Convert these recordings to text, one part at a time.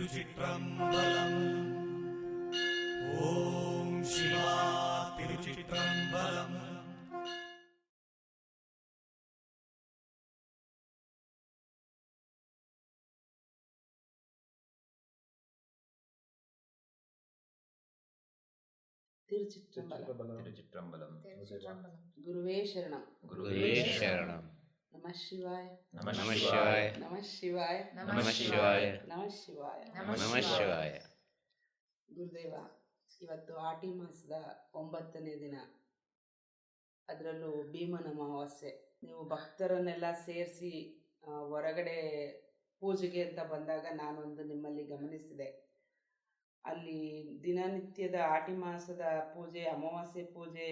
തിരുചിത്രംബലം ഓം ശിവ തിരുചിത്രംബലം തിരുച്ചിറ്റമ്പലം തിരുച്ചിറ്റമ്പലം ഗുരുവേ ശരണം. ഗുരുവേ ശരണം. ನಮಃ ಶಿವಾಯ ಶಿವಾಯ ನಮಃ ಶಿವಾಯ ಶಿವಾಯ ನಮಃ ಶಿವಾಯ ಗುರುದೇವ ಇವತ್ತು ಆಟಿ ಮಾಸದ ಒಂಬತ್ತನೇ ದಿನ. ಅದರಲ್ಲೂ ಭೀಮನ ಅಮಾವಾಸ್ಯೆ ನೀವು ಭಕ್ತರನ್ನೆಲ್ಲ ಸೇರಿಸಿ ಹೊರಗಡೆ ಪೂಜೆಗೆ ಅಂತ ಬಂದಾಗ ನಾನೊಂದು ನಿಮ್ಮಲ್ಲಿ ಗಮನಿಸಿದೆ. ಅಲ್ಲಿ ದಿನನಿತ್ಯದ ಆಟಿ ಮಾಸದ ಪೂಜೆ ಅಮಾವಾಸ್ಯೆ ಪೂಜೆ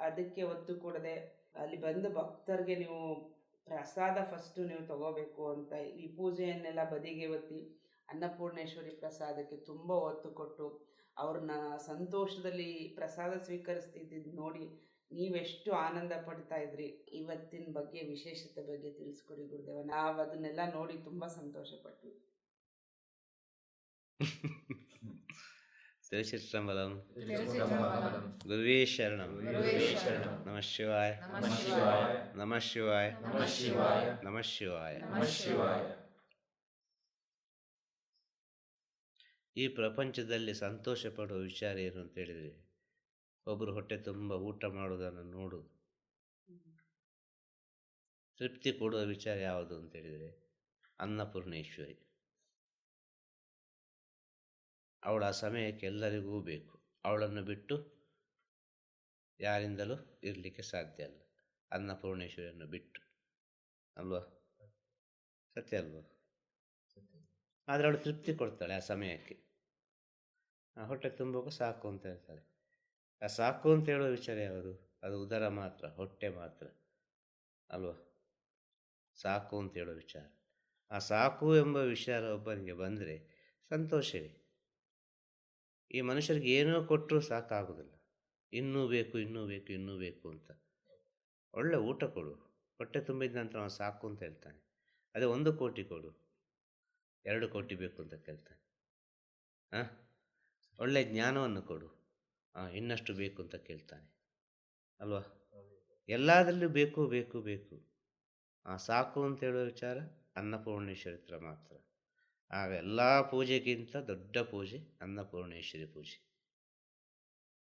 ಅದಕ್ಕೆ ಒತ್ತು ಕೊಡದೆ ಅಲ್ಲಿ ಬಂದು ಭಕ್ತರಿಗೆ ನೀವು ಪ್ರಸಾದ ಫಸ್ಟು ನೀವು ತಗೋಬೇಕು ಅಂತ ಈ ಪೂಜೆಯನ್ನೆಲ್ಲ ಬದಿಗೆ ಒತ್ತಿ ಅನ್ನಪೂರ್ಣೇಶ್ವರಿ ಪ್ರಸಾದಕ್ಕೆ ತುಂಬ ಒತ್ತು ಕೊಟ್ಟು ಅವ್ರನ್ನ ಸಂತೋಷದಲ್ಲಿ ಪ್ರಸಾದ ಸ್ವೀಕರಿಸ್ತಿದ್ದಿದ್ದು ನೋಡಿ ನೀವೆಷ್ಟು ಆನಂದ ಪಡ್ತಾ ಇದ್ರಿ. ಇವತ್ತಿನ ಬಗ್ಗೆ, ವಿಶೇಷತೆ ಬಗ್ಗೆ ತಿಳಿಸ್ಕೊಡಿ ಗುರುದೇವ. ನಾವು ಅದನ್ನೆಲ್ಲ ನೋಡಿ ತುಂಬ ಸಂತೋಷ ಪಟ್ವಿ திருச்சிற்றம்பலம் திருச்சிற்றம்பலம். குருவே சரணம் குருவே சரணம். நம ಶಿವಾಯ நம சிவாய ನಮ ಶಿವಾಯ நம சிவாய ನಮ ಶಿವಾಯ நம சிவாய ಈ ಪ್ರಪಂಚದಲ್ಲಿ ಸಂತೋಷ ಪಡುವ ವಿಚಾರ ಏನು ಅಂತ ಹೇಳಿದರೆ ಒಬ್ಬರು ಹೊಟ್ಟೆ ತುಂಬ ಊಟ ಮಾಡುವುದನ್ನು ನೋಡುವುದು ತೃಪ್ತಿ ಕೊಡುವ ವಿಚಾರ ಯಾವುದು ಅಂತ ಹೇಳಿದರೆ ಅನ್ನಪೂರ್ಣೇಶ್ವರಿ ಅವಳ ಸಮಯಕ್ಕೆ ಎಲ್ಲರಿಗೂ ಬೇಕು. ಅವಳನ್ನು ಬಿಟ್ಟು ಯಾರಿಂದಲೂ ಇರಲಿಕ್ಕೆ ಸಾಧ್ಯ ಅಲ್ಲ. ಅನ್ನಪೂರ್ಣೇಶ್ವರಿಯನ್ನು ಬಿಟ್ಟು. ಅಲ್ವಾ? ಸತ್ಯ ಅಲ್ವಾ? ಆದರೆ ಅವಳು ತೃಪ್ತಿ ಕೊಡ್ತಾಳೆ ಆ ಸಮಯಕ್ಕೆ. ಆ ಹೊಟ್ಟೆ ತುಂಬಕ್ಕೂ ಸಾಕು ಅಂತ ಹೇಳ್ತಾಳೆ. ಆ ಸಾಕು ಅಂತ ಹೇಳೋ ವಿಚಾರ ಯಾವುದು? ಅದು ಉದರ ಮಾತ್ರ, ಹೊಟ್ಟೆ ಮಾತ್ರ. ಅಲ್ವಾ? ಸಾಕು ಅಂತ ಹೇಳೋ ವಿಚಾರ. ಆ ಸಾಕು ಎಂಬ ವಿಚಾರ ಒಬ್ಬನಿಗೆ ಬಂದರೆ ಸಂತೋಷವೇ? ಈ ಮನುಷ್ಯರಿಗೆ ಏನೋ ಕೊಟ್ಟರೂ ಸಾಕಾಗೋದಿಲ್ಲ. ಇನ್ನೂ ಬೇಕು ಇನ್ನೂ ಬೇಕು ಇನ್ನೂ ಬೇಕು ಅಂತ. ಒಳ್ಳೆ ಊಟ ಕೊಡು. ಹೊಟ್ಟೆ ತುಂಬಿದ ನಂತರ ಅವನು ಸಾಕು ಅಂತ ಹೇಳ್ತಾನೆ. ಅದೇ ಒಂದು ಕೋಟಿ ಕೊಡು. ಎರಡು ಕೋಟಿ ಬೇಕು ಅಂತ ಕೇಳ್ತಾನೆ. ಹಾಂ ಒಳ್ಳೆ ಜ್ಞಾನವನ್ನು ಕೊಡು. ಹಾಂ ಇನ್ನಷ್ಟು ಬೇಕು ಅಂತ ಕೇಳ್ತಾನೆ. ಅಲ್ವಾ? ಎಲ್ಲದರಲ್ಲೂ ಬೇಕು ಬೇಕು ಬೇಕು. ಆ, ಸಾಕು ಅಂತ ಹೇಳೋ ವಿಚಾರ ಅನ್ನಪೂರ್ಣೇಶ್ವರ ಮಾತ್ರ. ಆಗ ಎಲ್ಲ ಪೂಜೆಗಿಂತ ದೊಡ್ಡ ಪೂಜೆ ಅನ್ನಪೂರ್ಣೇಶ್ವರಿ ಪೂಜೆ.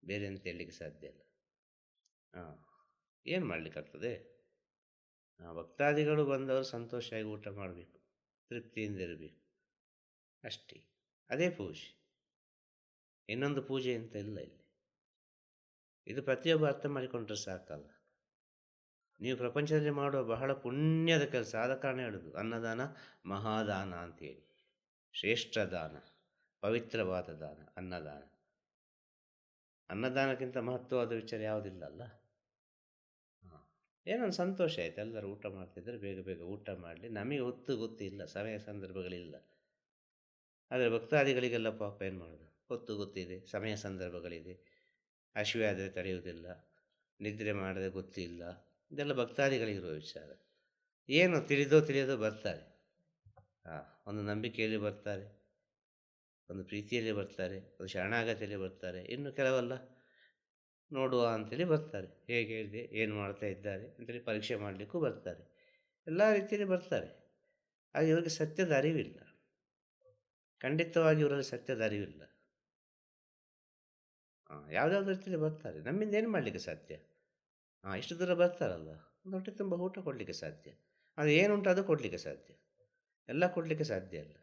ಬೇರೆ ಅಂತ ಹೇಳಲಿಕ್ಕೆ ಸಾಧ್ಯ ಇಲ್ಲ. ಹಾಂ, ಏನು ಮಾಡಲಿಕ್ಕಾಗ್ತದೆ? ಭಕ್ತಾದಿಗಳು ಬಂದವರು ಸಂತೋಷವಾಗಿ ಊಟ ಮಾಡಬೇಕು, ತೃಪ್ತಿಯಿಂದ ಇರಬೇಕು. ಅಷ್ಟೇ, ಅದೇ ಪೂಜೆ. ಇನ್ನೊಂದು ಪೂಜೆ ಅಂತ ಇಲ್ಲ ಇಲ್ಲಿ. ಇದು ಪ್ರತಿಯೊಬ್ಬ ಅರ್ಥ ಮಾಡಿಕೊಂಡ್ರೆ ಸಾಕಲ್ಲ. ನೀವು ಪ್ರಪಂಚದಲ್ಲಿ ಮಾಡುವ ಬಹಳ ಪುಣ್ಯದ ಕೆಲಸ, ಆದ ಕಾರಣ ಹೇಳುದು, ಅನ್ನದಾನ ಮಹಾದಾನ ಅಂತೇಳಿ. ಶ್ರೇಷ್ಠ ದಾನ ಪವಿತ್ರವಾದ ದಾನ, ಅನ್ನದಾನ. ಅನ್ನದಾನಕ್ಕಿಂತ ಮಹತ್ವವಾದ ವಿಚಾರ ಯಾವುದಿಲ್ಲ ಅಲ್ಲ ಏನೊಂದು ಸಂತೋಷ ಆಯ್ತು. ಎಲ್ಲರೂ ಊಟ ಮಾಡ್ತಿದ್ದರೆ. ಬೇಗ ಬೇಗ ಊಟ ಮಾಡಲಿ. ನಮಗೆ ಹೊತ್ತು ಗೊತ್ತಿಲ್ಲ. ಸಮಯ ಸಂದರ್ಭಗಳಿಲ್ಲ. ಆದರೆ ಭಕ್ತಾದಿಗಳಿಗೆಲ್ಲ ಪಾಪ ಏನು ಮಾಡೋದು? ಹೊತ್ತು ಗೊತ್ತಿದೆ. ಸಮಯ ಸಂದರ್ಭಗಳಿದೆ. ಹಸಿವೆ ಆದರೆ ತಡೆಯುವುದಿಲ್ಲ. ನಿದ್ರೆ ಮಾಡದೆ ಗೊತ್ತಿಲ್ಲ. ಇದೆಲ್ಲ ಭಕ್ತಾದಿಗಳಿಗಿರುವ ವಿಚಾರ. ಏನು ತಿಳಿದೋ ತಿಳಿಯೋದೋ ಬರ್ತಾರೆ. ಒಂದು ನಂಬಿಕೆಯಲ್ಲಿ ಬರ್ತಾರೆ, ಒಂದು ಪ್ರೀತಿಯಲ್ಲಿ ಬರ್ತಾರೆ, ಒಂದು ಶರಣಾಗತಿಯಲ್ಲಿ ಬರ್ತಾರೆ, ಇನ್ನು ಕೆಲವೆಲ್ಲ ನೋಡುವ ಅಂತೇಳಿ ಬರ್ತಾರೆ. ಹೇಗೆ ಇದೆ ಏನು ಮಾಡ್ತಾ ಇದ್ದಾರೆ ಅಂತೇಳಿ ಪರೀಕ್ಷೆ ಮಾಡಲಿಕ್ಕೂ ಬರ್ತಾರೆ. ಎಲ್ಲ ರೀತಿಯಲ್ಲಿ ಬರ್ತಾರೆ. ಹಾಗೆ ಇವರಿಗೆ ಸತ್ಯದ ಅರಿವಿಲ್ಲ. ಖಂಡಿತವಾಗಿ ಇವರಲ್ಲಿ ಸತ್ಯದ ಅರಿವಿಲ್ಲ. ಹಾಂ ಯಾವುದಾದ್ರು ರೀತಿಯಲ್ಲಿ ಬರ್ತಾರೆ. ನಮ್ಮಿಂದ ಏನು ಮಾಡಲಿಕ್ಕೆ ಸಾಧ್ಯ? ಹಾಂ ಇಷ್ಟು ದೂರ ಬರ್ತಾರಲ್ಲ ಹೊಟ್ಟೆ ತುಂಬ ಊಟ ಕೊಡಲಿಕ್ಕೆ ಸಾಧ್ಯ. ಅದು ಏನುಂಟು ಅದು ಕೊಡಲಿಕ್ಕೆ ಸಾಧ್ಯ. ಎಲ್ಲ ಕೊಡಲಿಕ್ಕೆ ಸಾಧ್ಯ ಇಲ್ಲ.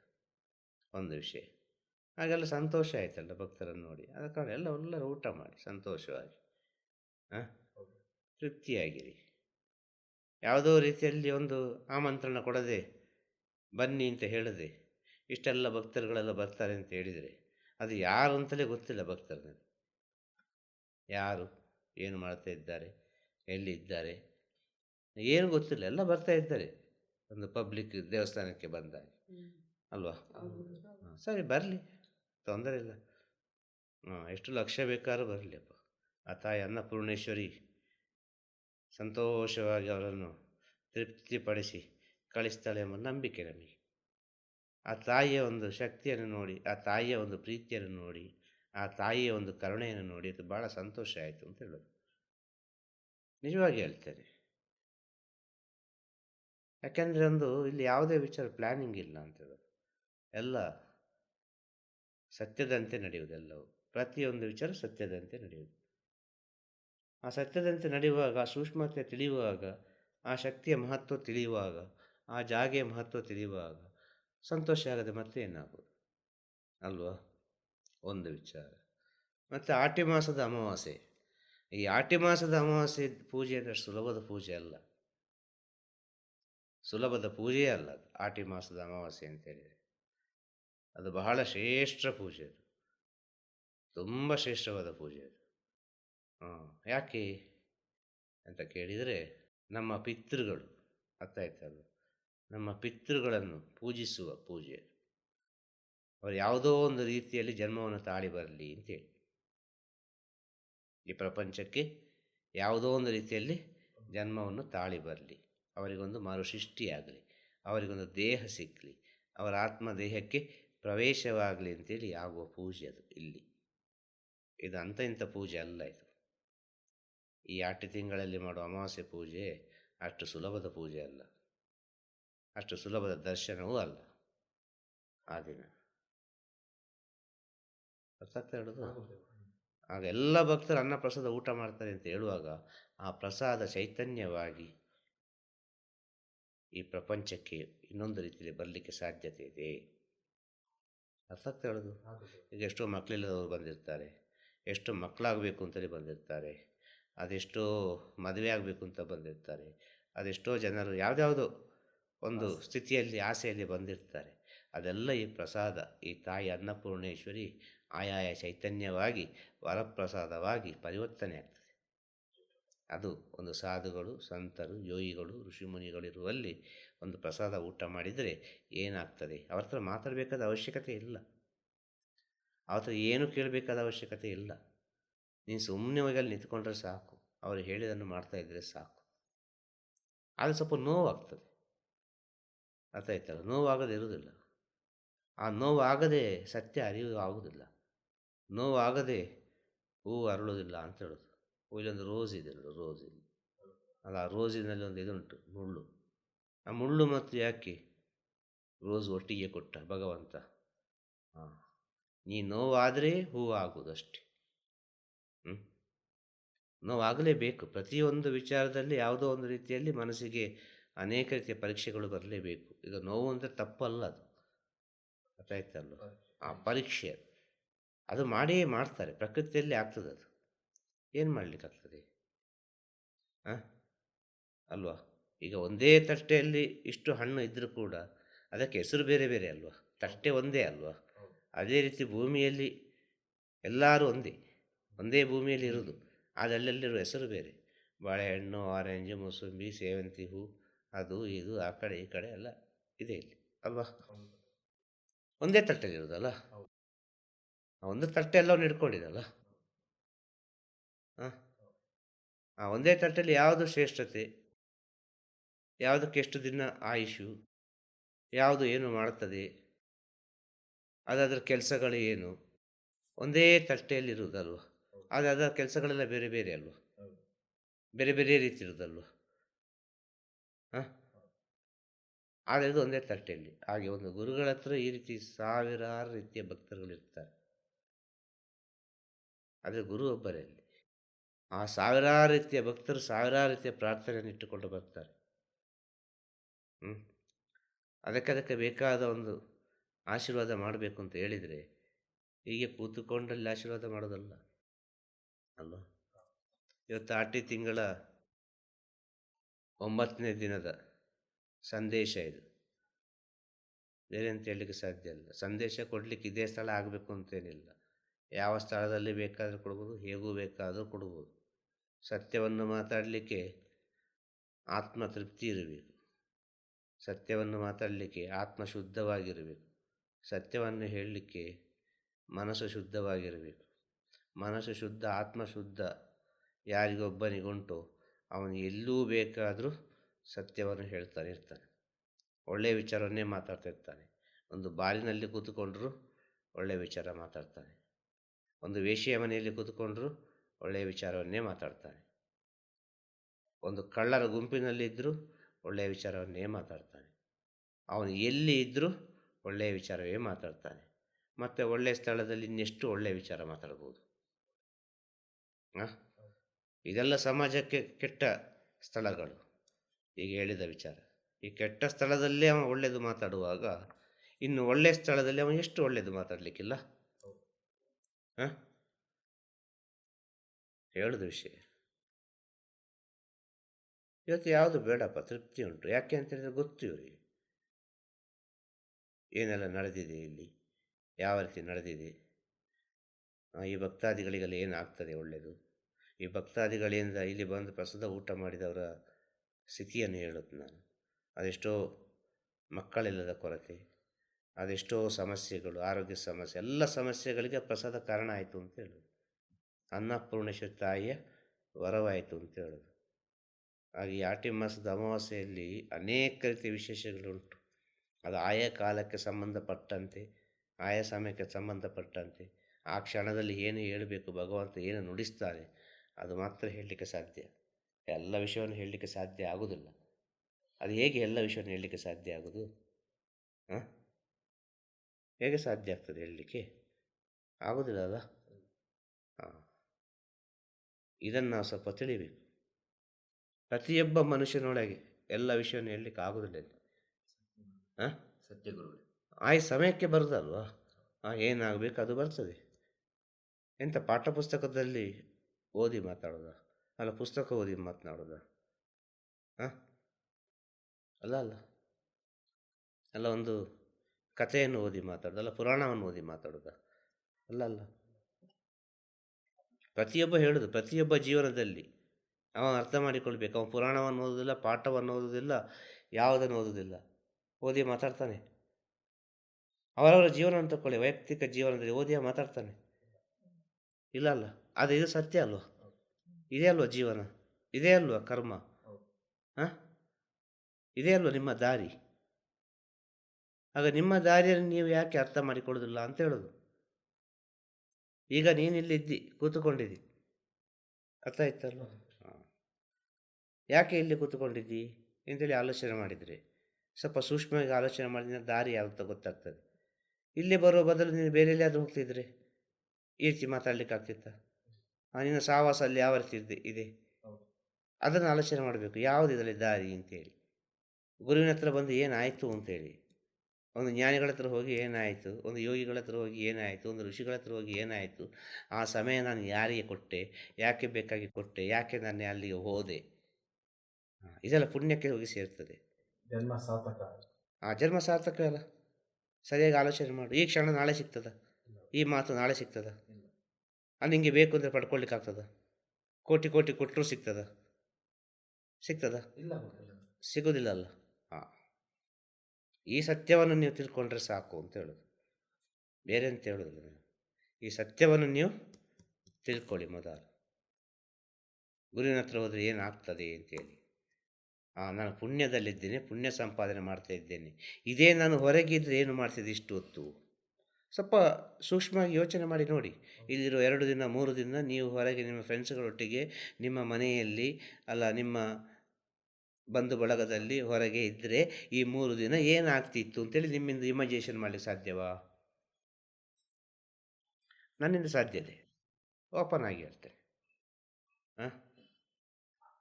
ಒಂದು ವಿಷಯ. ಹಾಗೆಲ್ಲ ಸಂತೋಷ ಆಯ್ತಲ್ಲ ಭಕ್ತರನ್ನು ನೋಡಿ. ಆದ ಕಾರಣ ಎಲ್ಲ ಎಲ್ಲರೂ ಊಟ ಮಾಡಿ ಸಂತೋಷವಾಗಿ. ಹಾಂ ತೃಪ್ತಿಯಾಗಿರಿ. ಯಾವುದೋ ರೀತಿಯಲ್ಲಿ ಒಂದು ಆಮಂತ್ರಣ ಕೊಡದೆ ಬನ್ನಿ ಅಂತ ಹೇಳದೆ ಇಷ್ಟೆಲ್ಲ ಭಕ್ತರುಗಳೆಲ್ಲ ಬರ್ತಾರೆ ಅಂತ ಹೇಳಿದರೆ ಅದು ಯಾರು ಅಂತಲೇ ಗೊತ್ತಿಲ್ಲ ಭಕ್ತರಿಗೆ ಯಾರು ಏನು ಮಾಡ್ತಾ ಇದ್ದಾರೆ ಎಲ್ಲಿದ್ದಾರೆ ಏನು ಗೊತ್ತಿಲ್ಲ. ಎಲ್ಲ ಬರ್ತಾ ಇದ್ದಾರೆ. ಒಂದು ಪಬ್ಲಿಕ್ ದೇವಸ್ಥಾನಕ್ಕೆ ಬಂದಾಗ. ಅಲ್ವಾ? ಹಾಂ, ಸರಿ ಬರಲಿ. ತೊಂದರೆ ಇಲ್ಲ. ಹಾಂ ಎಷ್ಟು ಲಕ್ಷ ಬೇಕಾದ್ರೂ ಬರಲಿ ಅಪ್ಪ. ಆ ತಾಯಿ ಅನ್ನಪೂರ್ಣೇಶ್ವರಿ ಸಂತೋಷವಾಗಿ ಅವರನ್ನು ತೃಪ್ತಿಪಡಿಸಿ ಕಳಿಸ್ತಾಳೆ ಎಂಬ ನಂಬಿಕೆ ನಮಗೆ. ಆ ತಾಯಿಯ ಒಂದು ಶಕ್ತಿಯನ್ನು ನೋಡಿ ಆ ತಾಯಿಯ ಒಂದು ಪ್ರೀತಿಯನ್ನು ನೋಡಿ ಆ ತಾಯಿಯ ಒಂದು ಕರುಣೆಯನ್ನು ನೋಡಿ ಅದು ಭಾಳ ಸಂತೋಷ ಆಯಿತು ಅಂತ ಹೇಳೋದು. ನಿಜವಾಗಿ ಹೇಳ್ತೇನೆ. ಯಾಕೆಂದರೆ ಒಂದು ಇಲ್ಲಿ ಯಾವುದೇ ವಿಚಾರ ಪ್ಲ್ಯಾನಿಂಗ್ ಇಲ್ಲ ಅಂತ ಹೇಳೋದು. ಎಲ್ಲ ಸತ್ಯದಂತೆ ನಡೆಯುವುದೆಲ್ಲವೂ ಪ್ರತಿಯೊಂದು ವಿಚಾರ ಸತ್ಯದಂತೆ ನಡೆಯುವುದು. ಆ ಸತ್ಯದಂತೆ ನಡೆಯುವಾಗ, ಆ ಸೂಕ್ಷ್ಮತೆ ತಿಳಿಯುವಾಗ, ಆ ಶಕ್ತಿಯ ಮಹತ್ವ ತಿಳಿಯುವಾಗ, ಆ ಜಾಗೆಯ ಮಹತ್ವ ತಿಳಿಯುವಾಗ ಸಂತೋಷ ಆಗದೆ ಮತ್ತೆ ಏನಾಗೋದು ಅಲ್ವಾ? ಒಂದು ವಿಚಾರ. ಮತ್ತು ಆಟಿ ಮಾಸದ ಅಮಾವಾಸ್ಯೆ. ಈ ಆಟಿ ಮಾಸದ ಅಮಾವಾಸ್ಯೆ ಪೂಜೆ ಅಂದರೆ ಸುಲಭದ ಪೂಜೆ ಅಲ್ಲ. ಸುಲಭದ ಪೂಜೆಯೇ ಅಲ್ಲ ಅದು. ಆಟಿ ಮಾಸದ ಅಮಾವಾಸ್ಯೆ ಅಂತೇಳಿದರೆ ಅದು ಬಹಳ ಶ್ರೇಷ್ಠ ಪೂಜೆ ಅದು. ತುಂಬ ಶ್ರೇಷ್ಠವಾದ ಪೂಜೆ ಅದು. ಯಾಕೆ ಅಂತ ಕೇಳಿದರೆ ನಮ್ಮ ಪಿತೃಗಳು, ಅರ್ಥ ಆಯ್ತಲ್ಲ ನಮ್ಮ ಪಿತೃಗಳನ್ನು ಪೂಜಿಸುವ ಪೂಜೆ. ಅವರು ಯಾವುದೋ ಒಂದು ರೀತಿಯಲ್ಲಿ ಜನ್ಮವನ್ನು ತಾಳಿ ಬರಲಿ ಅಂತೇಳಿ ಈ ಪ್ರಪಂಚಕ್ಕೆ ಯಾವುದೋ ಒಂದು ರೀತಿಯಲ್ಲಿ ಜನ್ಮವನ್ನು ತಾಳಿ ಬರಲಿ. ಅವರಿಗೊಂದು ಮರುಸೃಷ್ಟಿಯಾಗಲಿ, ಅವರಿಗೊಂದು ದೇಹ ಸಿಕ್ಕಲಿ ಅವರ ಆತ್ಮ ದೇಹಕ್ಕೆ ಪ್ರವೇಶವಾಗಲಿ ಅಂತೇಳಿ ಆಗುವ ಪೂಜೆ ಅದು ಇಲ್ಲಿ. ಇದು ಅಂಥ ಇಂಥ ಪೂಜೆ ಅಲ್ಲ ಇದು. ಈ ಆಟಿ ತಿಂಗಳಲ್ಲಿ ಮಾಡುವ ಅಮಾವಾಸ್ಯೆ ಪೂಜೆ ಅಷ್ಟು ಸುಲಭದ ಪೂಜೆ ಅಲ್ಲ. ಅಷ್ಟು ಸುಲಭದ ದರ್ಶನವೂ ಅಲ್ಲ. ಆ ದಿನ. ಅರ್ಥಾಗ್ತಾ ಹೇಳೋದು? ಆಗ ಎಲ್ಲ ಭಕ್ತರು ಅನ್ನ ಪ್ರಸಾದ ಊಟ ಮಾಡ್ತಾರೆ ಅಂತ ಹೇಳುವಾಗ ಆ ಪ್ರಸಾದ ಚೈತನ್ಯವಾಗಿ ಈ ಪ್ರಪಂಚಕ್ಕೆ ಇನ್ನೊಂದು ರೀತಿಯಲ್ಲಿ ಬರಲಿಕ್ಕೆ ಸಾಧ್ಯತೆ ಇದೆ. ಅರ್ಥಾಗ್ತಾ ಹೇಳೋದು ಈಗ ಎಷ್ಟೋ ಮಕ್ಕಳಿಲ್ಲದವರು ಬಂದಿರ್ತಾರೆ. ಎಷ್ಟು ಮಕ್ಕಳಾಗಬೇಕು ಅಂತಲೇ ಬಂದಿರ್ತಾರೆ. ಅದೆಷ್ಟೋ ಮದುವೆ ಆಗಬೇಕು ಅಂತ ಬಂದಿರ್ತಾರೆ. ಅದೆಷ್ಟೋ ಜನರು ಯಾವುದ್ಯಾವುದೋ ಒಂದು ಸ್ಥಿತಿಯಲ್ಲಿ ಆಸೆಯಲ್ಲಿ ಬಂದಿರ್ತಾರೆ. ಅದೆಲ್ಲ ಈ ಪ್ರಸಾದ ಈ ತಾಯಿ ಅನ್ನಪೂರ್ಣೇಶ್ವರಿ ಆಯಾಯ ಚೈತನ್ಯವಾಗಿ ವರಪ್ರಸಾದವಾಗಿ ಪರಿವರ್ತನೆ ಆಗ್ತದೆ. ಅದು ಒಂದು ಸಾಧುಗಳು, ಸಂತರು, ಯೋಗಿಗಳು, ಋಷಿಮುನಿಗಳಿರುವಲ್ಲಿ ಒಂದು ಪ್ರಸಾದ ಊಟ ಮಾಡಿದರೆ ಏನಾಗ್ತದೆ? ಅವ್ರ ಹತ್ರ ಮಾತಾಡಬೇಕಾದ ಅವಶ್ಯಕತೆ ಇಲ್ಲ. ಅವ್ರ ಹತ್ರ ಏನು ಕೇಳಬೇಕಾದ ಅವಶ್ಯಕತೆ ಇಲ್ಲ. ನೀನು ಸುಮ್ಮನೆ ಹೋಗಿ ಅಲ್ಲಿ ನಿಂತ್ಕೊಂಡ್ರೆ ಸಾಕು. ಅವರು ಹೇಳಿದನ್ನು ಮಾಡ್ತಾ ಇದ್ದರೆ ಸಾಕು. ಆದರೆ ಸ್ವಲ್ಪ ನೋವಾಗ್ತದೆ. ಅರ್ಥ ಆಯ್ತಲ್ಲ? ನೋವಾಗದೇ ಇರುವುದಿಲ್ಲ. ಆ ನೋವಾಗದೆ ಸತ್ಯ ಅರಿವು ಆಗುವುದಿಲ್ಲ. ನೋವಾಗದೆ ಹೂ ಅರಳುವುದಿಲ್ಲ ಅಂತ ಹೇಳೋದು. ಇಲ್ಲೊಂದು ರೋಸ್ ಇದೆ ನೋಡು ರೋಸ್ ಇಲ್ಲಿ. ಅಲ್ಲ ಆ ರೋಸಿನಲ್ಲಿ ಒಂದು ಇದುಂಟು ಮುಳ್ಳು. ಆ ಮುಳ್ಳು ಮತ್ತು ಯಾಕೆ? ರೋಸ್ ಒಟ್ಟಿಗೆ ಕೊಟ್ಟ ಭಗವಂತ. ಹಾಂ ನೀ ನೋವಾದರೆ ಹೂವು ಆಗುವುದು ಅಷ್ಟೆ ಹ್ಞೂ ನೋವಾಗಲೇಬೇಕು. ಪ್ರತಿಯೊಂದು ವಿಚಾರದಲ್ಲಿ ಯಾವುದೋ ಒಂದು ರೀತಿಯಲ್ಲಿ ಮನಸ್ಸಿಗೆ ಅನೇಕ ರೀತಿಯ ಪರೀಕ್ಷೆಗಳು ಬರಲೇಬೇಕು. ಈಗ ನೋವು ಅಂದರೆ ತಪ್ಪಲ್ಲ ಅದು. ಗೊತ್ತಾಯ್ತಲ್ವ ಆ ಪರೀಕ್ಷೆ ಅದು. ಅದು ಮಾಡಿಯೇ ಮಾಡ್ತಾರೆ. ಪ್ರಕೃತಿಯಲ್ಲಿ ಆಗ್ತದೆ ಅದು. ಏನು ಮಾಡಲಿಕ್ಕಾಗ್ತದೆ? ಹಾಂ ಅಲ್ವಾ? ಈಗ ಒಂದೇ ತಟ್ಟೆಯಲ್ಲಿ ಇಷ್ಟು ಹಣ್ಣು ಇದ್ದರೂ ಕೂಡ ಅದಕ್ಕೆ ಹೆಸರು ಬೇರೆ ಬೇರೆ ಅಲ್ವಾ? ತಟ್ಟೆ ಒಂದೇ ಅಲ್ವಾ? ಅದೇ ರೀತಿ ಭೂಮಿಯಲ್ಲಿ ಎಲ್ಲರೂ ಒಂದೇ ಒಂದೇ ಭೂಮಿಯಲ್ಲಿ ಇರೋದು. ಆದರೆ ಅಲ್ಲಲ್ಲಿರುವ ಹೆಸರು ಬೇರೆ. ಬಾಳೆಹಣ್ಣು ಆರೆಂಜ್ ಮೂಸಂಬಿ ಸೇವಂತಿ ಹೂ ಅದು ಇದು ಆ ಕಡೆ ಈ ಕಡೆ ಎಲ್ಲ ಇದೆ ಇಲ್ಲಿ. ಅಲ್ವಾ? ಒಂದೇ ತಟ್ಟೆಲಿರೋದಲ್ಲ ಆ ಒಂದು ತಟ್ಟೆ ಎಲ್ಲವನ್ನು ಇಟ್ಕೊಂಡಿದಲ್ಲ ಹಾಂ ಆ ಒಂದೇ ತಟ್ಟೆಯಲ್ಲಿ ಯಾವುದು ಶ್ರೇಷ್ಠತೆ? ಯಾವುದಕ್ಕೆ ಎಷ್ಟು ದಿನ ಆಯುಷು ಯಾವುದು ಏನು ಮಾಡುತ್ತದೆ ಅದರ ಕೆಲಸಗಳು ಏನು? ಒಂದೇ ತಟ್ಟೆಯಲ್ಲಿರುವುದಲ್ವ? ಆದರೆ ಅದರ ಕೆಲಸಗಳೆಲ್ಲ ಬೇರೆ ಬೇರೆ ಅಲ್ವ? ಬೇರೆ ಬೇರೆ ರೀತಿ ಇರುವುದಲ್ವ ಹಾಂ ಆದರೆ ಇದು ಒಂದೇ ತಟ್ಟೆಯಲ್ಲಿ. ಹಾಗೆ ಒಂದು ಗುರುಗಳ ಹತ್ರ ಈ ರೀತಿ ಸಾವಿರಾರು ರೀತಿಯ ಭಕ್ತರುಗಳಿರ್ತಾರೆ. ಆದರೆ ಗುರು ಒಬ್ಬರೇ ಅಲ್ಲಿ. ಆ ಸಾವಿರಾರು ರೀತಿಯ ಭಕ್ತರು ಸಾವಿರಾರು ರೀತಿಯ ಪ್ರಾರ್ಥನೆಯನ್ನು ಇಟ್ಟುಕೊಂಡು ಬರ್ತಾರೆ. ಹ್ಞೂ ಅದಕ್ಕೆ ಅದಕ್ಕೆ ಬೇಕಾದ ಒಂದು ಆಶೀರ್ವಾದ ಮಾಡಬೇಕು ಅಂತ ಹೇಳಿದರೆ ಹೀಗೆ ಕೂತುಕೊಂಡಲ್ಲಿ ಆಶೀರ್ವಾದ ಮಾಡೋದಲ್ಲ. ಅಲ್ವಾ? ಇವತ್ತು ಆಟಿ ತಿಂಗಳ ಒಂಬತ್ತನೇ ದಿನದ ಸಂದೇಶ ಇದು. ಬೇರೆ ಅಂತ ಹೇಳಲಿಕ್ಕೆ ಸಾಧ್ಯ ಇಲ್ಲ. ಸಂದೇಶ ಕೊಡಲಿಕ್ಕೆ ಇದೇ ಸ್ಥಳ ಆಗಬೇಕು ಅಂತೇನಿಲ್ಲ ಯಾವ ಸ್ಥಳದಲ್ಲಿ ಬೇಕಾದರೂ ಕೊಡ್ಬೋದು, ಹೇಗೂ ಬೇಕಾದರೂ ಕೊಡ್ಬೋದು. ಸತ್ಯವನ್ನು ಮಾತಾಡಲಿಕ್ಕೆ ಆತ್ಮ ತೃಪ್ತಿ ಇರಬೇಕು. ಸತ್ಯವನ್ನು ಮಾತಾಡಲಿಕ್ಕೆ ಆತ್ಮ ಶುದ್ಧವಾಗಿರಬೇಕು. ಸತ್ಯವನ್ನು ಹೇಳಲಿಕ್ಕೆ ಮನಸ್ಸು ಶುದ್ಧವಾಗಿರಬೇಕು. ಮನಸ್ಸು ಶುದ್ಧ, ಆತ್ಮ ಶುದ್ಧ ಯಾರಿಗೊಬ್ಬನಿಗುಂಟು ಅವನು ಎಲ್ಲೂ ಬೇಕಾದರೂ ಸತ್ಯವನ್ನು ಹೇಳ್ತಾನೆ, ಇರ್ತಾನೆ. ಒಳ್ಳೆಯ ವಿಚಾರವನ್ನೇ ಮಾತಾಡ್ತಾ ಇರ್ತಾನೆ ಒಂದು ಬಾರಿನಲ್ಲಿ ಕೂತ್ಕೊಂಡ್ರು ಒಳ್ಳೆಯ ವಿಚಾರ ಮಾತಾಡ್ತಾನೆ. ಒಂದು ವೇಶ್ಯೆಯ ಮನೆಯಲ್ಲಿ ಕೂತ್ಕೊಂಡ್ರು ಒಳ್ಳೆಯ ವಿಚಾರವನ್ನೇ ಮಾತಾಡ್ತಾನೆ. ಒಂದು ಕಳ್ಳರ ಗುಂಪಿನಲ್ಲಿದ್ದರೂ ಒಳ್ಳೆಯ ವಿಚಾರವನ್ನೇ ಮಾತಾಡ್ತಾನೆ. ಅವನು ಎಲ್ಲಿ ಇದ್ದರೂ ಒಳ್ಳೆಯ ವಿಚಾರವೇ ಮಾತಾಡ್ತಾನೆ. ಮತ್ತು ಒಳ್ಳೆಯ ಸ್ಥಳದಲ್ಲಿ ಇನ್ನೆಷ್ಟು ಒಳ್ಳೆಯ ವಿಚಾರ ಮಾತಾಡ್ಬೋದು? ಹಾಂ ಇದೆಲ್ಲ ಸಮಾಜಕ್ಕೆ ಕೆಟ್ಟ ಸ್ಥಳಗಳು. ಈಗ ಹೇಳಿದ ವಿಚಾರ. ಈ ಕೆಟ್ಟ ಸ್ಥಳದಲ್ಲೇ ಅವನು ಒಳ್ಳೆಯದು ಮಾತಾಡುವಾಗ ಇನ್ನು ಒಳ್ಳೆಯ ಸ್ಥಳದಲ್ಲಿ ಅವನು ಎಷ್ಟು ಒಳ್ಳೆಯದು ಮಾತಾಡಲಿಕ್ಕಿಲ್ಲ? ಹಾಂ ಹೇಳುದು ವಿಷಯ. ಇವತ್ತು ಯಾವುದು ಬೇಡಪ್ಪ, ತೃಪ್ತಿ ಉಂಟು. ಯಾಕೆ ಅಂತ ಹೇಳಿದ್ರೆ ಗೊತ್ತು ಇವರಿಗೆ. ಏನೆಲ್ಲ ನಡೆದಿದೆ ಇಲ್ಲಿ? ಯಾವ ರೀತಿ ನಡೆದಿದೆ? ಈ ಭಕ್ತಾದಿಗಳಿಗೆಲ್ಲ ಏನಾಗ್ತದೆ ಒಳ್ಳೆಯದು ಈ ಭಕ್ತಾದಿಗಳಿಂದ ಇಲ್ಲಿ ಬಂದು ಪ್ರಸಾದ ಊಟ ಮಾಡಿದವರ ಸ್ಥಿತಿಯನ್ನು ಹೇಳುತ್ತೆ ನಾನು. ಅದೆಷ್ಟೋ ಮಕ್ಕಳಿಲ್ಲದ ಕೊರತೆ, ಅದೆಷ್ಟೋ ಸಮಸ್ಯೆಗಳು, ಆರೋಗ್ಯ ಸಮಸ್ಯೆ, ಎಲ್ಲ ಸಮಸ್ಯೆಗಳಿಗೆ ಪ್ರಸಾದ ಕಾರಣ ಆಯಿತು ಅಂತ ಹೇಳೋದು. ಅನ್ನಪೂರ್ಣೇಶ್ವರಿ ತಾಯಿಯ ವರವಾಯಿತು ಅಂತ ಹೇಳೋದು. ಹಾಗೆ ಆಟಿ ಮಾಸದ ಅಮಾವಾಸ್ಯೆಯಲ್ಲಿ ಅನೇಕ ರೀತಿಯ ವಿಶೇಷಗಳುಂಟು. ಅದು ಆಯಾ ಕಾಲಕ್ಕೆ ಸಂಬಂಧಪಟ್ಟಂತೆ, ಆಯಾ ಸಮಯಕ್ಕೆ ಸಂಬಂಧಪಟ್ಟಂತೆ, ಆ ಕ್ಷಣದಲ್ಲಿ ಏನು ಹೇಳಬೇಕು, ಭಗವಂತ ಏನು ನುಡಿಸ್ತಾನೆ ಅದು ಮಾತ್ರ ಹೇಳಲಿಕ್ಕೆ ಸಾಧ್ಯ. ಎಲ್ಲ ವಿಷಯವನ್ನು ಹೇಳಲಿಕ್ಕೆ ಸಾಧ್ಯ ಆಗೋದಿಲ್ಲ. ಅದು ಹೇಗೆ ಎಲ್ಲ ವಿಷಯವನ್ನು ಹೇಳಲಿಕ್ಕೆ ಸಾಧ್ಯ ಆಗೋದು? ಹಾಂ? ಹೇಗೆ ಸಾಧ್ಯ ಆಗ್ತದೆ ಹೇಳಲಿಕ್ಕೆ? ಆಗೋದಿಲ್ಲ ಅಲ್ಲ? ಇದನ್ನು ನಾವು ಸ್ವಲ್ಪ ತಿಳಿಬೇಕು. ಪ್ರತಿಯೊಬ್ಬ ಮನುಷ್ಯನೊಳಗೆ ಎಲ್ಲ ವಿಷಯವನ್ನು ಹೇಳಲಿಕ್ಕೆ ಆಗೋದಿಲ್ಲ. ಹಾಂ? ಸತ್ಯ ಆ ಆಯ್ ಸಮಯಕ್ಕೆ ಬರೋದಲ್ವಾ? ಹಾಂ ಏನಾಗಬೇಕು ಅದು ಬರ್ತದೆ. ಎಂಥ ಪಾಠ ಪುಸ್ತಕದಲ್ಲಿ ಓದಿ ಮಾತಾಡೋದ? ಅಲ್ಲ ಪುಸ್ತಕ ಓದಿ ಮಾತನಾಡೋದ? ಹಾಂ? ಅಲ್ಲ ಅಲ್ಲ. ಅಲ್ಲ ಒಂದು ಕಥೆಯನ್ನು ಓದಿ ಮಾತಾಡೋದು? ಅಲ್ಲ ಪುರಾಣವನ್ನು ಓದಿ ಮಾತಾಡೋದ? ಅಲ್ಲ ಅಲ್ಲ. ಪ್ರತಿಯೊಬ್ಬ ಹೇಳೋದು, ಪ್ರತಿಯೊಬ್ಬ ಜೀವನದಲ್ಲಿ ಅವ ಅರ್ಥ ಮಾಡಿಕೊಳ್ಬೇಕು. ಅವನು ಪುರಾಣವನ್ನು ಓದೋದಿಲ್ಲ ಪಾಠವನ್ನು ಓದೋದಿಲ್ಲ ಯಾವುದನ್ನು ಓದೋದಿಲ್ಲ ಓದಿ ಮಾತಾಡ್ತಾನೆ. ಅವರವರ ಜೀವನ ತಗೊಳ್ಳಿ ವೈಯಕ್ತಿಕ ಜೀವನದಲ್ಲಿ ಓದಿಯ ಮಾತಾಡ್ತಾನೆ. ಇಲ್ಲ ಅಲ್ಲ? ಅದು ಇದು ಸತ್ಯ ಅಲ್ವಾ? ಇದೇ ಅಲ್ವಾ ಜೀವನ? ಇದೇ ಅಲ್ವಾ ಕರ್ಮ? ಹಾಂ? ಇದೇ ಅಲ್ವಾ ನಿಮ್ಮ ದಾರಿ? ಆಗ ನಿಮ್ಮ ದಾರಿಯನ್ನು ನೀವು ಯಾಕೆ ಅರ್ಥ ಮಾಡಿಕೊಳ್ಳೋದಿಲ್ಲ ಅಂತ ಹೇಳೋದು. ಈಗ ನೀನಿಲ್ಲಿದ್ದಿ ಕೂತುಕೊಂಡಿದ್ದಿ. ಅರ್ಥ ಆಯ್ತಲ್ವ ಹಾಂ. ಯಾಕೆ ಇಲ್ಲಿ ಕೂತ್ಕೊಂಡಿದ್ದಿ? ಅಂತೇಳಿ ಆಲೋಚನೆ ಮಾಡಿದರೆ? ಸ್ವಲ್ಪ ಸೂಕ್ಷ್ಮವಾಗಿ ಆಲೋಚನೆ ಮಾಡಿದ ದಾರಿ ಯಾವುದು ಗೊತ್ತಾಗ್ತದೆ. ಇಲ್ಲಿ ಬರೋ ಬದಲು ನೀನು ಬೇರೆ ಎಲ್ಲಿಯಾದರೂ ಹೋಗ್ತಿದ್ರೆ? ಈ ರೀತಿ ಮಾತಾಡ್ಲಿಕ್ಕೆ ಆಗ್ತಿತ್ತ? ನಿನ್ನ ಸಾವಾಸ ಅಲ್ಲಿ ಯಾವ ರೀತಿ ಇದೆ? ಇದೆ ಅದನ್ನು ಆಲೋಚನೆ ಮಾಡಬೇಕು. ಯಾವುದು ಇದರಲ್ಲಿ ದಾರಿ ಅಂತೇಳಿ. ಗುರುವಿನ ಹತ್ರ ಬಂದು ಏನಾಯಿತು ಅಂತೇಳಿ. ಒಂದು ಜ್ಞಾನಿಗಳ ಹತ್ರ ಹೋಗಿ ಏನಾಯಿತು? ಒಂದು ಯೋಗಿಗಳ ಹತ್ರ ಹೋಗಿ ಏನಾಯಿತು? ಒಂದು ಋಷಿಗಳ ಹತ್ರ ಹೋಗಿ ಏನಾಯಿತು? ಆ ಸಮಯ ನಾನು ಯಾರಿಗೆ ಕೊಟ್ಟೆ? ಯಾಕೆ ಬೇಕಾಗಿ ಕೊಟ್ಟೆ? ಯಾಕೆ ನಾನು ಅಲ್ಲಿಗೆ ಹೋದೆ? ಇದೆಲ್ಲ ಪುಣ್ಯಕ್ಕೆ ಹೋಗಿ ಸೇರ್ತದೆ. ಜನ್ಮ ಸಾರ್ಥಕ. ಆ ಜನ್ಮ ಸಾರ್ಥಕ ಅಲ್ಲ. ಸರಿಯಾಗಿ ಆಲೋಚನೆ ಮಾಡು. ಈ ಕ್ಷಣ ನಾಳೆ ಸಿಗ್ತದ? ಈ ಮಾತು ನಾಳೆ ಸಿಗ್ತದ. ಅದು ನಿಂಗೆ ಬೇಕು ಅಂದರೆ ಪಡ್ಕೊಳ್ಲಿಕ್ಕೆ ಆಗ್ತದ? ಕೋಟಿ ಕೋಟಿ ಕೊಟ್ಟರು ಸಿಗ್ತದ? ಸಿಗ್ತದ. ಸಿಗೋದಿಲ್ಲ ಅಲ್ಲ. ಈ ಸತ್ಯವನ್ನು ನೀವು ತಿಳ್ಕೊಂಡ್ರೆ ಸಾಕು ಅಂತ ಹೇಳೋದು. ಬೇರೆ ಅಂತ ಹೇಳೋದಿಲ್ಲ ಈ ಸತ್ಯವನ್ನು ನೀವು ತಿಳ್ಕೊಳ್ಳಿ ಮೊದಲು. ಗುರುವಿನ ಹತ್ರ ಹೋದರೆ ಏನಾಗ್ತದೆ ಅಂತೇಳಿ ಹಾಂ ನಾನು ಪುಣ್ಯದಲ್ಲಿದ್ದೇನೆ, ಪುಣ್ಯ ಸಂಪಾದನೆ ಮಾಡ್ತಾ ಇದ್ದೇನೆ. ಇದೇ ನಾನು ಹೊರಗಿದ್ರೆ ಏನು ಮಾಡ್ತಿದ್ದೆ ಇಷ್ಟು ಹೊತ್ತು? ಸ್ವಲ್ಪ ಸೂಕ್ಷ್ಮವಾಗಿ ಯೋಚನೆ ಮಾಡಿ ನೋಡಿ. ಇಲ್ಲಿರೋ ಎರಡು ದಿನ, ಮೂರು ದಿನ ನೀವು ಹೊರಗೆ ನಿಮ್ಮ ಫ್ರೆಂಡ್ಸ್ಗಳೊಟ್ಟಿಗೆ ನಿಮ್ಮ ಮನೆಯಲ್ಲಿ, ಅಲ್ಲ ನಿಮ್ಮ ಬಂಧು ಬಳಗದಲ್ಲಿ ಹೊರಗೆ ಇದ್ದರೆ ಈ ಮೂರು ದಿನ ಏನಾಗ್ತಿತ್ತು ಅಂತೇಳಿ ನಿಮ್ಮಿಂದ ಇಮ್ಯಾಜಿನೇಷನ್ ಮಾಡಲಿಕ್ಕೆ ಸಾಧ್ಯವಾ? ನನ್ನಿಂದ ಸಾಧ್ಯ ಇದೆ. ಓಪನ್ ಆಗಿ ಹೇಳ್ತೇನೆ. ಹಾಂ?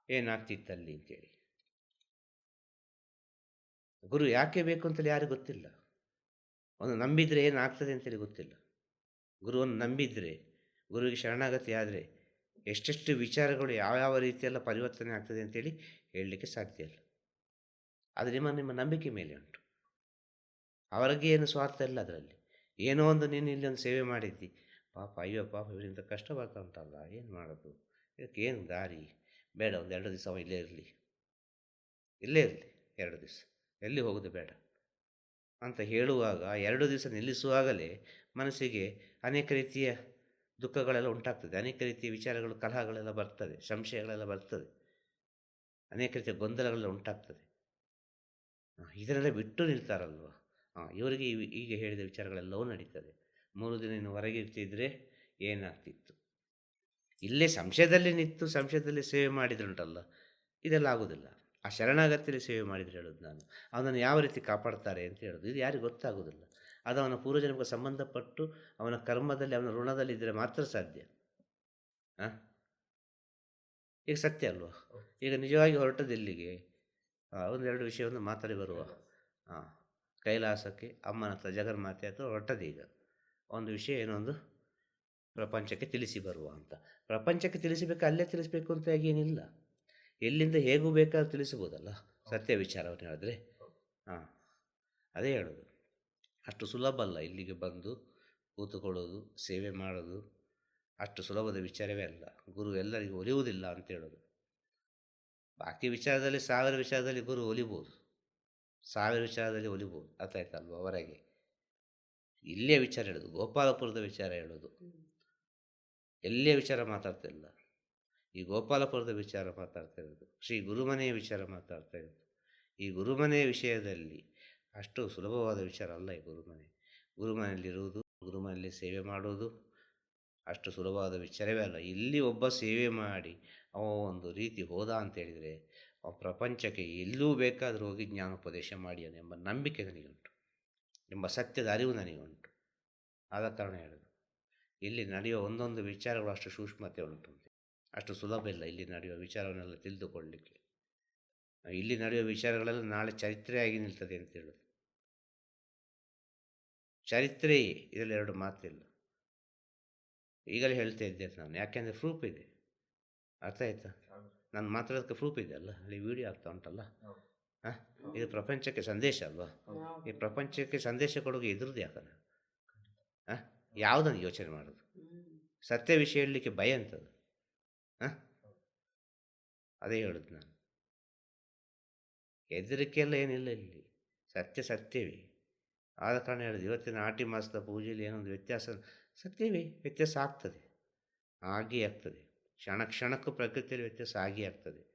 ಏನಾಗ್ತಿತ್ತಲ್ಲಿ ಅಂತೇಳಿ. ಗುರು ಯಾಕೆ ಬೇಕು ಅಂತೇಳಿ ಯಾರಿಗೂ ಗೊತ್ತಿಲ್ಲ. ಒಂದು ನಂಬಿದರೆ ಏನಾಗ್ತದೆ ಅಂತೇಳಿ ಗೊತ್ತಿಲ್ಲ. ಗುರುವನ್ನು ನಂಬಿದರೆ, ಗುರುವಿಗೆ ಶರಣಾಗತಿ ಆದರೆ ಎಷ್ಟೆಷ್ಟು ವಿಚಾರಗಳು ಯಾವ್ಯಾವ ರೀತಿಯೆಲ್ಲ ಪರಿವರ್ತನೆ ಆಗ್ತದೆ ಅಂತೇಳಿ ಹೇಳಲಿಕ್ಕೆ ಸಾಧ್ಯ ಇಲ್ಲ. ಅದು ನಿಮ್ಮ ನಿಮ್ಮ ನಂಬಿಕೆ ಮೇಲೆ ಉಂಟು. ಅವರಿಗೆ ಏನು ಸ್ವಾರ್ಥ ಇಲ್ಲ ಅದರಲ್ಲಿ. ಏನೋ ಒಂದು ನೀನು ಇಲ್ಲಿ ಒಂದು ಸೇವೆ ಮಾಡಿದ್ದಿ. ಪಾಪ, ಅಯ್ಯೋ ಪಾಪ, ಇವರಿಂದ ಕಷ್ಟ ಬರ್ತಾ ಉಂಟಲ್ಲ, ಏನು ಮಾಡೋದು? ಇದಕ್ಕೆ ಏನು ದಾರಿ? ಬೇಡ, ಒಂದು ಎರಡು ದಿವಸ ಇಲ್ಲೇ ಇರಲಿ. ಇಲ್ಲೇ ಇರಲಿ, ಎರಡು ದಿವಸ. ಎಲ್ಲಿ ಹೋಗೋದು ಬೇಡ. ಅಂತ ಹೇಳುವಾಗ, ಎರಡು ದಿವಸ ನಿಲ್ಲಿಸುವಾಗಲೇ ಮನಸ್ಸಿಗೆ ಅನೇಕ ರೀತಿಯ ದುಃಖಗಳೆಲ್ಲ ಉಂಟಾಗ್ತದೆ. ಅನೇಕ ರೀತಿಯ ವಿಚಾರಗಳು ಕಲಹಗಳೆಲ್ಲ ಬರ್ತದೆ ಸಂಶಯಗಳೆಲ್ಲ ಬರ್ತದೆ. ಅನೇಕ ರೀತಿಯ ಗೊಂದಲಗಳೆಲ್ಲ ಉಂಟಾಗ್ತದೆ. ಆ, ಇದನ್ನೆಲ್ಲ ಬಿಟ್ಟು ನಿಲ್ತಾರಲ್ವ? ಹಾಂ ಇವರಿಗೆ ಇವ್- ಈಗ ಹೇಳಿದ ವಿಚಾರಗಳೆಲ್ಲವೂ ನಡೀತದೆ. ಮೂರು ದಿನ ಇನ್ನು ಹೊರಗೆ ಇರ್ತಿದ್ರೆ ಏನಾಗ್ತಿತ್ತು? ಇಲ್ಲೇ ಸಂಶಯದಲ್ಲಿ ನಿಂತು ಸಂಶಯದಲ್ಲಿ ಸೇವೆ ಮಾಡಿದ್ರುಂಟಲ್ಲ ಇದೆಲ್ಲ ಆಗೋದಿಲ್ಲ. ಆ ಶರಣಾಗತಿಯಲ್ಲಿ ಸೇವೆ ಮಾಡಿದ್ರೆ ಹೇಳೋದು ನಾನು. ಅವನನ್ನು ಯಾವ ರೀತಿ ಕಾಪಾಡ್ತಾರೆ ಅಂತ ಹೇಳೋದು. ಇದು ಯಾರಿಗೂ ಗೊತ್ತಾಗೋದಿಲ್ಲ. ಅದು ಅವನ ಪೂರ್ವಜನ್ಮಕ್ಕೆ ಸಂಬಂಧಪಟ್ಟು ಅವನ ಕರ್ಮದಲ್ಲಿ ಅವನ ಋಣದಲ್ಲಿ ಇದ್ದರೆ ಮಾತ್ರ ಸಾಧ್ಯ. ಹಾಂ ಈಗ ಸತ್ಯ ಅಲ್ವಾ? ಈಗ ನಿಜವಾಗಿ ಹೊರಟದ ಎಲ್ಲಿಗೆ? ಒಂದೆರಡು ವಿಷಯವನ್ನು ಮಾತಾಡಿ ಬರುವ. ಹಾಂ ಕೈಲಾಸಕ್ಕೆ ಅಮ್ಮನ ಹತ್ರ ಜಗನ್ಮಾತೆ ಹತ್ರ ಹೊರಟದೀಗ ಒಂದು ವಿಷಯ ಏನೊಂದು ಪ್ರಪಂಚಕ್ಕೆ ತಿಳಿಸಿ ಬರುವ ಅಂತ. ಪ್ರಪಂಚಕ್ಕೆ ತಿಳಿಸಬೇಕು ಅಲ್ಲೇ ತಿಳಿಸ್ಬೇಕು ಅಂತ ಏನಿಲ್ಲ ಎಲ್ಲಿಂದ ಹೇಗೂ ಬೇಕಾದ್ರೂ ತಿಳಿಸ್ಬೋದಲ್ಲ ಸತ್ಯ ವಿಚಾರವನ್ನು ಹೇಳಿದ್ರೆ. ಹಾಂ ಅದೇ ಹೇಳೋದು. ಅಷ್ಟು ಸುಲಭ ಅಲ್ಲ ಇಲ್ಲಿಗೆ ಬಂದು ಕೂತುಕೊಳ್ಳೋದು, ಸೇವೆ ಮಾಡೋದು. ಅಷ್ಟು ಸುಲಭದ ವಿಚಾರವೇ ಅಲ್ಲ. ಗುರು ಎಲ್ಲರಿಗೂ ಒಲಿಯುವುದಿಲ್ಲ ಅಂತ ಹೇಳೋದು. ಬಾಕಿ ವಿಚಾರದಲ್ಲಿ, ಸಾವಿರ ವಿಚಾರದಲ್ಲಿ ಗುರು ಒಲಿಬೋದು. ಸಾವಿರ ವಿಚಾರದಲ್ಲಿ ಒಲಿಬೋದು. ಅರ್ಥ ಅವರಿಗೆ? ಇಲ್ಲೇ ವಿಚಾರ ಹೇಳೋದು. ಗೋಪಾಲಪುರದ ವಿಚಾರ ಹೇಳೋದು. ಎಲ್ಲೇ ವಿಚಾರ ಮಾತಾಡ್ತಿಲ್ಲ ಈ ಗೋಪಾಲಪುರದ ವಿಚಾರ ಮಾತಾಡ್ತಾ ಇರೋದು. ಶ್ರೀ ಗುರುಮನೆಯ ವಿಚಾರ ಮಾತಾಡ್ತಾ ಇರೋದು. ಈ ಗುರುಮನೆಯ ವಿಷಯದಲ್ಲಿ ಅಷ್ಟು ಸುಲಭವಾದ ವಿಚಾರ ಅಲ್ಲ ಈ ಗುರುಮನೆ. ಗುರುಮನೆಯಲ್ಲಿರುವುದು, ಗುರುಮನೆಯಲ್ಲಿ ಸೇವೆ ಮಾಡುವುದು ಅಷ್ಟು ಸುಲಭವಾದ ವಿಚಾರವೇ ಅಲ್ಲ. ಇಲ್ಲಿ ಒಬ್ಬ ಸೇವೆ ಮಾಡಿ, ಅವ ಒಂದು ರೀತಿ ಹೋದ ಅಂತ ಹೇಳಿದರೆ ಪ್ರಪಂಚಕ್ಕೆ ಎಲ್ಲೂ ಬೇಕಾದರೂ ಹೋಗಿ ಜ್ಞಾನೋಪದೇಶ ಮಾಡಿ ಎಂಬ ನಂಬಿಕೆ ನನಗುಂಟು. ಎಂಬ ಸತ್ಯದ ಅರಿವು ನನಗುಂಟು. ಆದ ಕಾರಣ ಹೇಳೋದು. ಇಲ್ಲಿ ನಡೆಯುವ ಒಂದೊಂದು ವಿಚಾರಗಳು ಅಷ್ಟು ಸೂಕ್ಷ್ಮತೆ ಉಂಟು ಅಷ್ಟು ಸುಲಭ ಇಲ್ಲ ಇಲ್ಲಿ ನಡೆಯುವ ವಿಚಾರವನ್ನೆಲ್ಲ ತಿಳಿದುಕೊಳ್ಳಲಿಕ್ಕೆ ಇಲ್ಲಿ ನಡೆಯುವ ವಿಚಾರಗಳೆಲ್ಲ ನಾಳೆ ಚರಿತ್ರೆಯಾಗಿ ನಿಲ್ತದೆ ಅಂತ ಹೇಳೋದು. ಚರಿತ್ರೆಯೇ ಇದರಲ್ಲಿ ಎರಡು ಮಾತಿಲ್ಲ. ಈಗಲೇ ಹೇಳ್ತಾ ಇದ್ದೆ ನಾನು. ಯಾಕೆಂದರೆ ಪ್ರೂಫ್ ಇದೆ. ಅರ್ಥ ಆಯ್ತಾ? ನಾನು ಮಾತಾಡೋದಕ್ಕೆ ಪ್ರೂಫ್ ಇದೆ ಅಲ್ಲ? ಅಲ್ಲಿ ವಿಡಿಯೋ ಆಗ್ತಾ ಉಂಟಲ್ಲ? ಹಾಂ? ಇದು ಪ್ರಪಂಚಕ್ಕೆ ಸಂದೇಶ ಅಲ್ವಾ? ಈ ಪ್ರಪಂಚಕ್ಕೆ ಸಂದೇಶ ಕೊಡುಗೆ ಇದ್ರದ್ದು ಯಾಕಲ್ಲ ಹಾಂ? ಯಾವುದನ್ನು ಯೋಚನೆ ಮಾಡೋದು? ಸತ್ಯ ವಿಷಯ ಹೇಳಲಿಕ್ಕೆ ಭಯ ಅಂತದು ಹಾಂ? ಅದೇ ಹೇಳುದು ನಾನು. ಹೆದರಿಕೆ ಎಲ್ಲ ಏನಿಲ್ಲ ಇಲ್ಲಿ. ಸತ್ಯ ಸತ್ಯವೇ. ಆದ ಕಾರಣ ಹೇಳೋದು ಇವತ್ತಿನ ಆಟಿ ಮಾಸದ ಪೂಜೆಯಲ್ಲಿ ಏನೊಂದು ವ್ಯತ್ಯಾಸ ಸತ್ಯವೇ, ವ್ಯತ್ಯಾಸ ಆಗ್ತದೆ ಆಗೇ ಆಗ್ತದೆ. ಕ್ಷಣ ಕ್ಷಣಕ್ಕೂ ಪ್ರಕೃತಿಯಲ್ಲಿ ವ್ಯತ್ಯಾಸ ಆಗೇ ಆಗ್ತದೆ.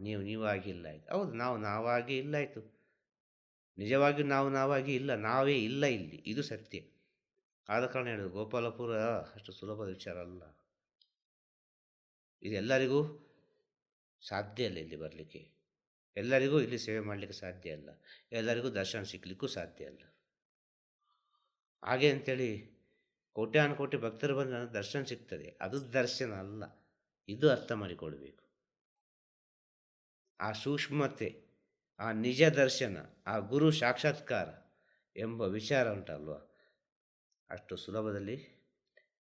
ನೀವು ನೀವಾಗಿ ಇಲ್ಲ ಆಯಿತು. ಹೌದು, ನಾವು ನಾವಾಗಿ ಇಲ್ಲ ಆಯಿತು. ನಿಜವಾಗಿಯೂ ನಾವು ನಾವಾಗಿ ಇಲ್ಲ, ನಾವೇ ಇಲ್ಲ ಇಲ್ಲಿ. ಇದು ಸತ್ಯ. ಆದ ಕಾರಣ ಹೇಳೋದು ಗೋಪಾಲಪುರ ಅಷ್ಟು ಸುಲಭದ ವಿಚಾರ ಅಲ್ಲ. ಇದೆಲ್ಲರಿಗೂ ಸಾಧ್ಯ ಇಲ್ಲ ಇಲ್ಲಿ ಬರಲಿಕ್ಕೆ. ಎಲ್ಲರಿಗೂ ಇಲ್ಲಿ ಸೇವೆ ಮಾಡಲಿಕ್ಕೆ ಸಾಧ್ಯ ಇಲ್ಲ. ಎಲ್ಲರಿಗೂ ದರ್ಶನ ಸಿಗಲಿಕ್ಕೂ ಸಾಧ್ಯ ಇಲ್ಲ. ಹಾಗೆ ಅಂತೇಳಿ ಕೋಟ್ಯಾನು ಕೋಟಿ ಭಕ್ತರು ಬಂದು ನನಗೆ ದರ್ಶನ ಸಿಗ್ತದೆ. ಅದು ದರ್ಶನ ಅಲ್ಲ. ಇದು ಅರ್ಥ ಮಾಡಿಕೊಳ್ಬೇಕು. ಆ ಸೂಕ್ಷ್ಮತೆ, ಆ ನಿಜ ದರ್ಶನ, ಆ ಗುರು ಸಾಕ್ಷಾತ್ಕಾರ ಎಂಬ ವಿಚಾರ ಉಂಟಲ್ವ? ಅಷ್ಟು ಸುಲಭದಲ್ಲಿ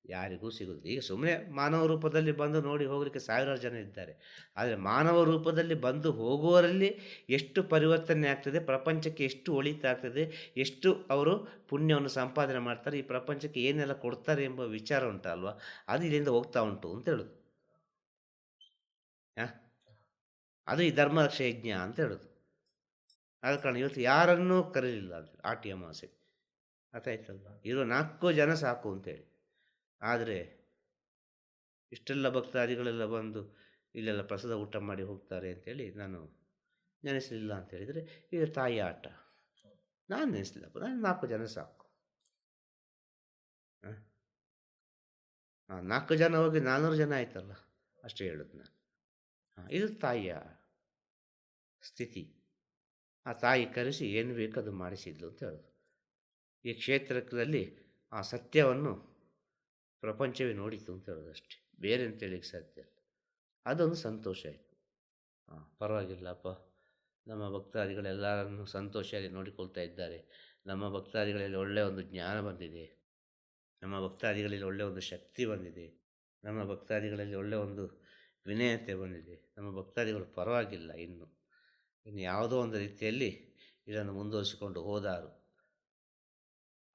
ಯಾರಿಗೂ ಸಿಗುವುದಿಲ್ಲ ಈಗ ಸುಮ್ಮನೆ ಮಾನವ ರೂಪದಲ್ಲಿ ಬಂದು ನೋಡಿ ಹೋಗಲಿಕ್ಕೆ ಸಾವಿರಾರು ಜನ ಇದ್ದಾರೆ. ಆದರೆ ಮಾನವ ರೂಪದಲ್ಲಿ ಬಂದು ಹೋಗುವವರಲ್ಲಿ ಎಷ್ಟು ಪರಿವರ್ತನೆ ಆಗ್ತದೆ, ಪ್ರಪಂಚಕ್ಕೆ ಎಷ್ಟು ಒಳಿತಾಗ್ತದೆ ಎಷ್ಟು ಅವರು ಪುಣ್ಯವನ್ನು ಸಂಪಾದನೆ ಮಾಡ್ತಾರೆ, ಈ ಪ್ರಪಂಚಕ್ಕೆ ಏನೆಲ್ಲ ಕೊಡ್ತಾರೆ ಎಂಬ ವಿಚಾರ ಉಂಟಲ್ವ ಅದು ಇಲ್ಲಿಂದ ಹೋಗ್ತಾ ಉಂಟು ಅಂತ ಹೇಳೋದು. ಅದು ಈ ಧರ್ಮರಕ್ಷ ಯಜ್ಞ ಅಂತ ಹೇಳೋದು. ಆದ ಕಾರಣ ಇವತ್ತು ಯಾರನ್ನೂ ಕರೀಲಿಲ್ಲ ಅಂತ ಆಟಿ ಅರ್ಥ ಅರ್ಥಾಯ್ತಲ್ವ ಇರೋ ನಾಲ್ಕು ಜನ ಸಾಕು ಅಂತೇಳಿ ಆದರೆ ಇಷ್ಟೆಲ್ಲ ಭಕ್ತಾದಿಗಳೆಲ್ಲ ಬಂದು ಇಲ್ಲೆಲ್ಲ ಪ್ರಸಾದ ಊಟ ಮಾಡಿ ಹೋಗ್ತಾರೆ ಅಂತೇಳಿ ನಾನು ನೆನೆಸಲಿಲ್ಲ ಅಂತ ಹೇಳಿದರೆ, ಇದು ತಾಯಿ ಆಟ. ನಾನು ನೆನೆಸಲಿಲ್ಲಪ್ಪ ನಾನು ನಾಲ್ಕು ಜನ ಸಾಕು. ಹಾಂ? ನಾಲ್ಕು ಜನ ಹೋಗಿ ನಾನ್ನೂರು ಜನ ಆಯ್ತಲ್ಲ, ಅಷ್ಟೇ ಹೇಳೋದು ನಾನು. ಹಾಂ, ಇದು ತಾಯಿಯ ಸ್ಥಿತಿ. ಆ ತಾಯಿ ಕರೆಸಿ, ಏನು ಬೇಕು ಅದು ಮಾಡಿಸಿದ್ಲು ಅಂತ ಹೇಳೋದು. ಈ ಕ್ಷೇತ್ರದಲ್ಲಿ ಆ ಸತ್ಯವನ್ನು ಪ್ರಪಂಚವೇ ನೋಡಿತು ಅಂತ ಹೇಳೋದು ಬೇರೆ ಅಂತ ಹೇಳಿಕ್ಕೆ ಸಾಧ್ಯ ಇಲ್ಲ. ಅದೊಂದು ಸಂತೋಷ ಆಯಿತು. ಹಾಂ ಪರವಾಗಿಲ್ಲಪ್ಪ. ನಮ್ಮ ಭಕ್ತಾದಿಗಳೆಲ್ಲರನ್ನು ಸಂತೋಷವಾಗಿ ನೋಡಿಕೊಳ್ತಾ ಇದ್ದಾರೆ. ನಮ್ಮ ಭಕ್ತಾದಿಗಳಲ್ಲಿ ಒಳ್ಳೆಯ ಒಂದು ಜ್ಞಾನ ಬಂದಿದೆ. ನಮ್ಮ ಭಕ್ತಾದಿಗಳಲ್ಲಿ ಒಳ್ಳೆಯ ಒಂದು ಶಕ್ತಿ ಬಂದಿದೆ. ನಮ್ಮ ಭಕ್ತಾದಿಗಳಲ್ಲಿ ಒಳ್ಳೆಯ ಒಂದು ವಿನಯತೆ ಬಂದಿದೆ. ನಮ್ಮ ಭಕ್ತಾದಿಗಳು ಪರವಾಗಿಲ್ಲ ಇನ್ನು. ಇನ್ನು ಯಾವುದೋ ಒಂದು ರೀತಿಯಲ್ಲಿ ಇದನ್ನು ಮುಂದುವರಿಸಿಕೊಂಡು ಹೋದಾರು.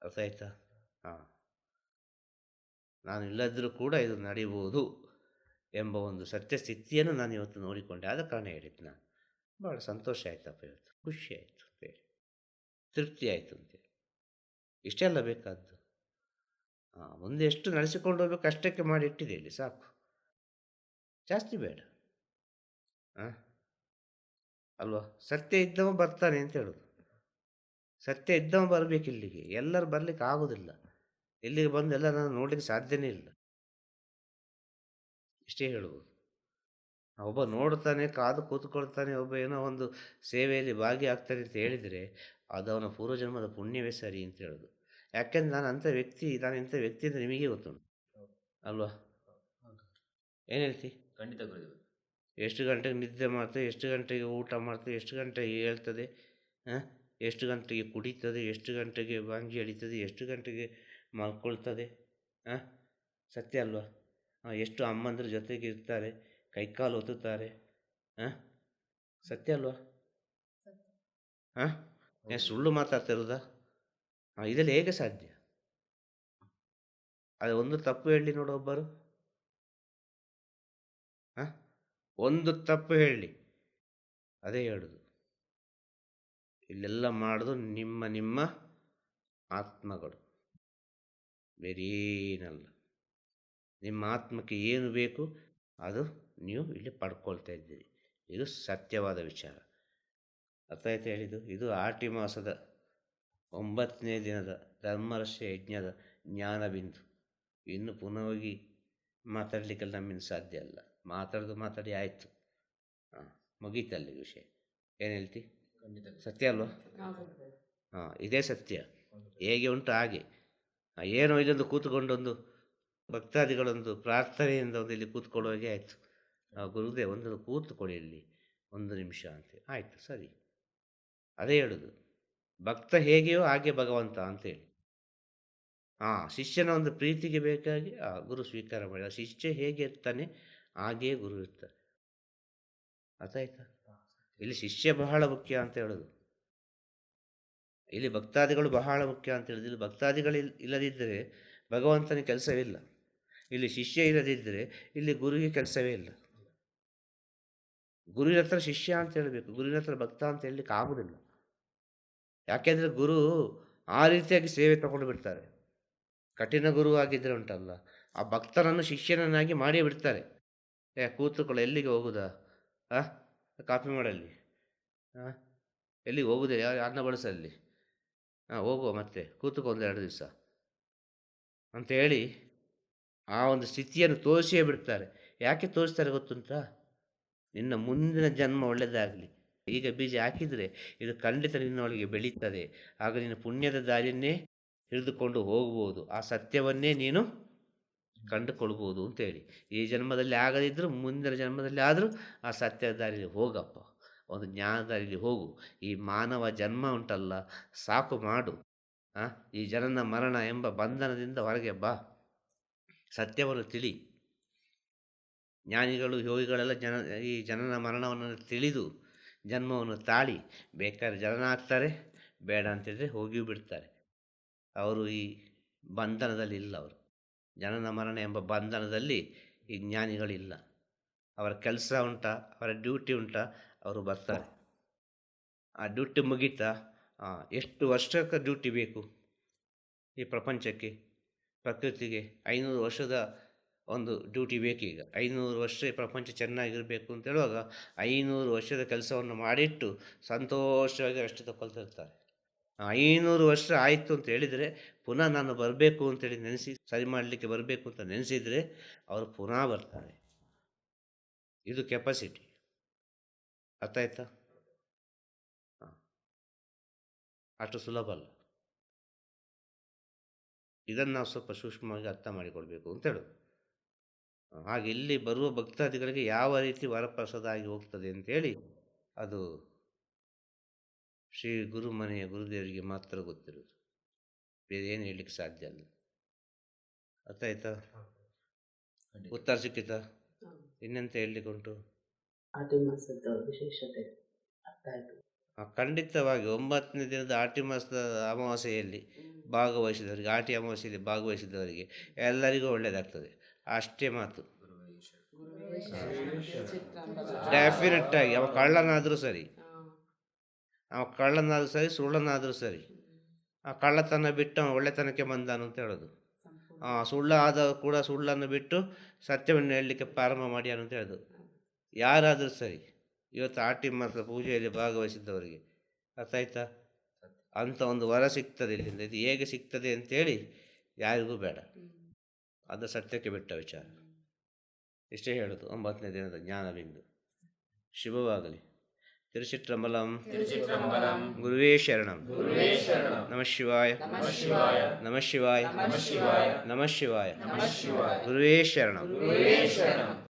ಅರ್ಥ ಆಯ್ತಾ? ಹಾಂ ನಾನು ಇಲ್ಲದ್ರೂ ಕೂಡ ಇದು ನಡೀಬೋದು ಎಂಬ ಒಂದು ಸತ್ಯ ಸ್ಥಿತಿಯನ್ನು ನಾನು ಇವತ್ತು ನೋಡಿಕೊಂಡೆ. ಆದ ಕಾರಣ ಹೇಳಿದ್ದು ನಾನು. ಭಾಳ ಸಂತೋಷ ಆಯ್ತಪ್ಪ ಇವತ್ತು. ಖುಷಿ ಆಯಿತು ಅಂತೇಳಿ ತೃಪ್ತಿ ಆಯಿತು ಅಂತೇಳಿ ಇಷ್ಟೆಲ್ಲ ಬೇಕಾದ್ದು. ಹಾಂ ಮುಂದೆ ಎಷ್ಟು ನಡೆಸಿಕೊಂಡು ಹೋಗ್ಬೇಕು ಅಷ್ಟಕ್ಕೆ ಮಾಡಿ ಇಟ್ಟಿದೆ ಇಲ್ಲಿ, ಸಾಕು. ಜಾಸ್ತಿ ಬೇಡ. ಹಾಂ ಅಲ್ವಾ? ಸತ್ಯ ಇದ್ದವ ಬರ್ತಾನೆ ಅಂತ ಹೇಳೋದು. ಸತ್ಯ ಇದ್ದವ ಬರಬೇಕು ಇಲ್ಲಿಗೆ ಎಲ್ಲರೂ ಬರ್ಲಿಕ್ಕೆ ಆಗೋದಿಲ್ಲ. ಇಲ್ಲಿಗೆ ಬಂದು ಎಲ್ಲ ನಾನು ನೋಡ್ಲಿಕ್ಕೆ ಸಾಧ್ಯನೇ ಇಲ್ಲ. ಇಷ್ಟೇ ಹೇಳ್ಬೋದು. ಒಬ್ಬ ನೋಡ್ತಾನೆ ಕಾದು ಕೂತ್ಕೊಳ್ತಾನೆ ಒಬ್ಬ ಏನೋ ಒಂದು ಸೇವೆಯಲ್ಲಿ ಭಾಗಿಯಾಗ್ತಾನೆ ಅಂತ ಹೇಳಿದರೆ ಅದು ಅವನ ಪೂರ್ವಜನ್ಮದ ಪುಣ್ಯವೇ ಸರಿ ಅಂತ ಹೇಳೋದು. ಯಾಕೆಂದ್ರೆ ನಾನು ಅಂಥ ವ್ಯಕ್ತಿ ನಾನು ಇಂಥ ವ್ಯಕ್ತಿ ಅಂತ ನಿಮಗೆ ಗೊತ್ತುಂಟು. ಅಲ್ವಾ. ಏನು ಹೇಳ್ತಿ? ಖಂಡಿತ ಎಷ್ಟು ಗಂಟೆಗೆ ನಿದ್ದೆ ಮಾಡ್ತದೆ ಎಷ್ಟು ಗಂಟೆಗೆ ಊಟ ಮಾಡ್ತದೆ ಎಷ್ಟು ಗಂಟೆಗೆ ಹೇಳ್ತದೆ ಎಷ್ಟು ಗಂಟೆಗೆ ಕುಡಿತದೆ ಎಷ್ಟು ಗಂಟೆಗೆ ಬಾಂಗಿ ಎಳಿತದೆ ಎಷ್ಟು ಗಂಟೆಗೆ ಮಲ್ಕೊಳ್ತದೆ. ಹಾಂ ಸತ್ಯ ಅಲ್ವಾ? ಹಾಂ ಎಷ್ಟು ಅಮ್ಮಂದ್ರ ಜೊತೆಗೆ ಇರ್ತಾರೆ ಕೈಕಾಲು ಒತ್ತುತ್ತಾರೆ. ಹಾಂ ಸತ್ಯ ಅಲ್ವಾ? ಹಾಂ ಏನು ಸುಳ್ಳು ಮಾತಾಡ್ತಿರೋದಾ ಹಾಂ ಇದೆಲ್ಲ ಹೇಗೆ ಸಾಧ್ಯ? ಅದು ಒಂದು ತಪ್ಪು ಹೇಳಿ ನೋಡು ಒಬ್ಬರು. ಹಾಂ ಒಂದು ತಪ್ಪು ಹೇಳಿ. ಅದೇ ಹೇಳುದು. ಇಲ್ಲೆಲ್ಲ ಮಾಡೋದು ನಿಮ್ಮ ನಿಮ್ಮ ಆತ್ಮಗಳು. ಬೇರೇನಲ್ಲ ನಿಮ್ಮ ಆತ್ಮಕ್ಕೆ ಏನು ಬೇಕು ಅದು ನೀವು ಇಲ್ಲಿ ಪಡ್ಕೊಳ್ತಾ ಇದ್ದೀರಿ. ಇದು ಸತ್ಯವಾದ ವಿಚಾರ. ಅರ್ಥ ಆಯ್ತು ಹೇಳಿದ್ದು ಇದು ಆಟಿ ಮಾಸದ ಒಂಬತ್ತನೇ ದಿನದ ಧರ್ಮರಸ್ಯ ಯಜ್ಞದ ಜ್ಞಾನಬಿಂದು. ಇನ್ನು ಪುನಃ ಹೋಗಿ ಮಾತಾಡಲಿಕ್ಕೆಲ್ಲ ನಮ್ಮಿಂದ ಸಾಧ್ಯ ಅಲ್ಲ. ಮಾತಾಡೋದು ಮಾತಾಡಿ ಆಯಿತು. ಹಾಂ ಮುಗೀತಲ್ಲಿ ವಿಷಯ. ಏನು ಹೇಳ್ತಿ? ಸತ್ಯ ಅಲ್ವಾ. ಹಾಂ ಇದೇ ಸತ್ಯ. ಹೇಗೆ ಉಂಟು ಹಾಗೆ. ಏನೋ ಇಲ್ಲೊಂದು ಕೂತ್ಕೊಂಡೊಂದು ಭಕ್ತಾದಿಗಳೊಂದು ಪ್ರಾರ್ಥನೆಯಿಂದ ಒಂದು ಇಲ್ಲಿ ಕೂತ್ಕೊಳ್ಳುವಾಗೆ ಆಯಿತು. ಗುರುದೇ ಒಂದು ಕೂತ್ಕೊಳ್ಳಿ ಇಲ್ಲಿ ಒಂದು ನಿಮಿಷ ಅಂತ. ಆಯಿತು, ಸರಿ. ಅದೇ ಹೇಳೋದು. ಭಕ್ತ ಹೇಗೆಯೋ ಹಾಗೆ ಭಗವಂತ ಅಂತೇಳಿ. ಹಾಂ ಶಿಷ್ಯನ ಒಂದು ಪ್ರೀತಿಗೆ ಬೇಕಾಗಿ ಆ ಗುರು ಸ್ವೀಕಾರ ಮಾಡಿ ಆ ಶಿಷ್ಯ ಹೇಗೆ ಇರ್ತಾನೆ ಹಾಗೆಯೇ ಗುರು ಇರ್ತಾರೆ. ಅರ್ಥಾಯ್ತಾ ಇಲ್ಲಿ ಶಿಷ್ಯ ಬಹಳ ಮುಖ್ಯ ಅಂತ ಹೇಳೋದು. ಇಲ್ಲಿ ಭಕ್ತಾದಿಗಳು ಬಹಳ ಮುಖ್ಯ ಅಂತ ಹೇಳಿದ್ರೆ, ಇಲ್ಲಿ ಭಕ್ತಾದಿಗಳು ಇಲ್ಲದಿದ್ದರೆ ಭಗವಂತನ ಕೆಲಸವಿಲ್ಲ ಇಲ್ಲಿ. ಶಿಷ್ಯ ಇಲ್ಲದಿದ್ದರೆ ಇಲ್ಲಿ ಗುರುವಿಗೆ ಕೆಲಸವೇ ಇಲ್ಲ. ಗುರುವಿನ ಹತ್ರ ಶಿಷ್ಯ ಅಂತ ಹೇಳಬೇಕು. ಗುರುವಿನ ಹತ್ರ ಭಕ್ತ ಅಂತ ಹೇಳಲಿಕ್ಕೆ ಆಗುವುದಿಲ್ಲ ಯಾಕೆಂದರೆ ಗುರು ಆ ರೀತಿಯಾಗಿ ಸೇವೆ ತಗೊಂಡು ಬಿಡ್ತಾರೆ. ಕಠಿಣ ಗುರು ಆಗಿದ್ದರೆ ಉಂಟಲ್ಲ. ಆ ಭಕ್ತರನ್ನು ಶಿಷ್ಯನನ್ನಾಗಿ ಮಾಡಿಯೇ ಬಿಡ್ತಾರೆ. ಏ, ಕೂತುಕೊಳ್ಳ, ಎಲ್ಲಿಗೆ ಹೋಗುದಾ? ಹಾಂ ಕಾಫಿ ಮಾಡಲ್ಲಿ. ಹಾಂ ಎಲ್ಲಿಗೆ ಹೋಗುದೇ? ಯಾರು ಅನ್ನ ಬಳಸಲ್ಲಿ? ಹಾಂ ಹೋಗುವ ಮತ್ತೆ, ಕೂತುಕೊ ಒಂದು ಎರಡು ದಿವಸ ಅಂಥೇಳಿ ಆ ಒಂದು ಸ್ಥಿತಿಯನ್ನು ತೋರಿಸಿಯೇ ಬಿಡ್ತಾರೆ. ಯಾಕೆ ತೋರಿಸ್ತಾರೆ ಗೊತ್ತುಂಟಾ? ನಿನ್ನ ಮುಂದಿನ ಜನ್ಮ ಒಳ್ಳೆಯದಾಗಲಿ ಈಗ ಬೀಜ ಹಾಕಿದರೆ ಇದು ಖಂಡಿತ ನಿನ್ನೊಳಗೆ ಬೆಳೀತದೆ. ಆಗ ನಿನ್ನ ಪುಣ್ಯದ ದಾರಿಯನ್ನೇ ಹಿಡಿದುಕೊಂಡು ಹೋಗ್ಬೋದು. ಆ ಸತ್ಯವನ್ನೇ ನೀನು ಕಂಡುಕೊಳ್ಬೋದು ಅಂತೇಳಿ. ಈ ಜನ್ಮದಲ್ಲಿ ಆಗದಿದ್ದರೂ ಮುಂದಿನ ಜನ್ಮದಲ್ಲಿ ಆದರೂ ಆ ಸತ್ಯದ ದಾರಿಯಲ್ಲಿ ಹೋಗಪ್ಪ. ಒಂದು ಜ್ಞಾನದಲ್ಲಿ ಹೋಗು. ಈ ಮಾನವ ಜನ್ಮ ಉಂಟಲ್ಲ, ಸಾಕು ಮಾಡು. ಈ ಜನನ ಮರಣ ಎಂಬ ಬಂಧನದಿಂದ ಹೊರಗೆ ಬಾ. ಸತ್ಯವನ್ನು ತಿಳಿ. ಜ್ಞಾನಿಗಳು, ಯೋಗಿಗಳೆಲ್ಲ ಜನ, ಈ ಜನನ ಮರಣವನ್ನು ತಿಳಿದು ಜನ್ಮವನ್ನು ತಾಳಿ. ಬೇಕಾದ್ರೆ ಜನನ ಆಗ್ತಾರೆ ಬೇಡ ಅಂತಿದ್ರೆ ಹೋಗಿಯೂ ಬಿಡ್ತಾರೆ. ಅವರು ಈ ಬಂಧನದಲ್ಲಿ ಇಲ್ಲ ಅವರು. ಜನನ ಮರಣ ಎಂಬ ಬಂಧನದಲ್ಲಿ ಈ ಜ್ಞಾನಿಗಳಿಲ್ಲ. ಅವರ ಕೆಲಸ ಉಂಟಾ, ಅವರ ಡ್ಯೂಟಿ ಉಂಟಾ ಅವರು ಬರ್ತಾರೆ. ಆ ಡ್ಯೂಟಿ ಮುಗೀತಾ ಎಷ್ಟು ವರ್ಷಕ್ಕೆ ಡ್ಯೂಟಿ ಬೇಕು ಈ ಪ್ರಪಂಚಕ್ಕೆ? ಪ್ರಕೃತಿಗೆ ಐನೂರು ವರ್ಷದ ಒಂದು ಡ್ಯೂಟಿ ಬೇಕೀಗ ಐನೂರು ವರ್ಷ ಪ್ರಪಂಚ ಚೆನ್ನಾಗಿರಬೇಕು ಅಂತ ಹೇಳುವಾಗ ಐನೂರು ವರ್ಷದ ಕೆಲಸವನ್ನು ಮಾಡಿಟ್ಟು ಸಂತೋಷವಾಗಿ ಅಷ್ಟು ತಗೊಳ್ತಿರ್ತಾರೆ ಐನೂರು ವರ್ಷ ಆಯಿತು ಅಂತ ಹೇಳಿದರೆ ಪುನಃ ನಾನು ಬರಬೇಕು ಅಂತೇಳಿ ನೆನೆಸಿ ಸರಿ ಮಾಡಲಿಕ್ಕೆ ಬರಬೇಕು ಅಂತ ನೆನೆಸಿದರೆ ಅವರು ಪುನಃ ಬರ್ತಾರೆ. ಇದು ಕೆಪಾಸಿಟಿ ಅರ್ಥ ಆಯ್ತಾ? ಹಾಂ. ಅಷ್ಟು ಸುಲಭ ಅಲ್ಲ. ಇದನ್ನು ನಾವು ಸ್ವಲ್ಪ ಸೂಕ್ಷ್ಮವಾಗಿ ಅರ್ಥ ಮಾಡಿಕೊಳ್ಬೇಕು ಅಂತ ಹೇಳು. ಹಾಗೆ ಇಲ್ಲಿ ಬರುವ ಭಕ್ತಾದಿಗಳಿಗೆ ಯಾವ ರೀತಿ ವರಪ್ರಸಾದ ಆಗಿ ಹೋಗ್ತದೆ ಅಂತೇಳಿ ಅದು ಶ್ರೀ ಗುರುಮನೆಯ ಗುರುದೇವರಿಗೆ ಮಾತ್ರ ಗೊತ್ತಿರೋದು ಬೇರೆ ಏನು ಹೇಳಲಿಕ್ಕೆ ಸಾಧ್ಯ ಅಲ್ಲ ಅರ್ಥ ಆಯ್ತಾ? ಉತ್ತರ ಸಿಕ್ಕಿತಾ. ಇನ್ನೆಂತ ಹೇಳಲಿಕ್ಕೆ ಉಂಟು? ಮಾಸದ ವಿಶೇಷತೆ ಅರ್ಥ ಆಯ್ತು ಖಂಡಿತವಾಗಿ ಒಂಬತ್ತನೇ ದಿನದ ಆಟಿ ಮಾಸದ ಅಮಾವಾಸ್ಯೆಯಲ್ಲಿ ಭಾಗವಹಿಸಿದವರಿಗೆ ಆಟಿ ಅಮಾವಾಸ್ಯೆಯಲ್ಲಿ ಭಾಗವಹಿಸಿದವರಿಗೆ ಎಲ್ಲರಿಗೂ ಒಳ್ಳೆಯದಾಗ್ತದೆ. ಅಷ್ಟೇ ಮಾತು. ಡೆಫಿನೆಟ್ ಆಗಿ ಅವ ಕಳ್ಳನಾದರೂ ಸರಿ. ಅವ ಕಳ್ಳನಾದರೂ ಸರಿ ಸುಳ್ಳನಾದರೂ ಸರಿ. ಆ ಕಳ್ಳತನ ಬಿಟ್ಟು ಅವನು ಒಳ್ಳೆತನಕ್ಕೆ ಬಂದಾನು ಅಂತ ಹೇಳೋದು. ಸುಳ್ಳು ಆದ ಕೂಡ ಸುಳ್ಳನ್ನು ಬಿಟ್ಟು ಸತ್ಯವನ್ನು ಹೇಳಲಿಕ್ಕೆ ಪ್ರಾರಂಭ ಮಾಡ್ಯಾನು ಅಂತ ಹೇಳೋದು. ಯಾರಾದರೂ ಸರಿ ಇವತ್ತು ಆಟಿ ಮಾತ್ರ ಪೂಜೆಯಲ್ಲಿ ಭಾಗವಹಿಸಿದ್ದವರಿಗೆ ಅರ್ಥ ಆಯ್ತಾ? ಅಂತ ಒಂದು ವರ ಸಿಗ್ತದೆ ಇಲ್ಲಿಂದ. ಇದು ಹೇಗೆ ಸಿಗ್ತದೆ ಅಂತೇಳಿ ಯಾರಿಗೂ ಬೇಡ. ಅದು ಸತ್ಯಕ್ಕೆ ಬಿಟ್ಟ ವಿಚಾರ. ಇಷ್ಟೇ ಹೇಳೋದು. ಒಂಬತ್ತನೇ ದಿನದ ಜ್ಞಾನಬಿಂದು. ಶುಭವಾಗಲಿ. ತಿರುಚಿತ್ರಮಲಂ. ತಿರುಚಿಟ್ರಂಬಲಂ ಗುರುವೇ ಶರಣಂ. ನಮ ಶಿವಾಯ. ನಮಃ ಶಿವಾಯ. ನಮಃ ಶಿವಾಯ. ಗುರುವೇ ಶರಣಂ.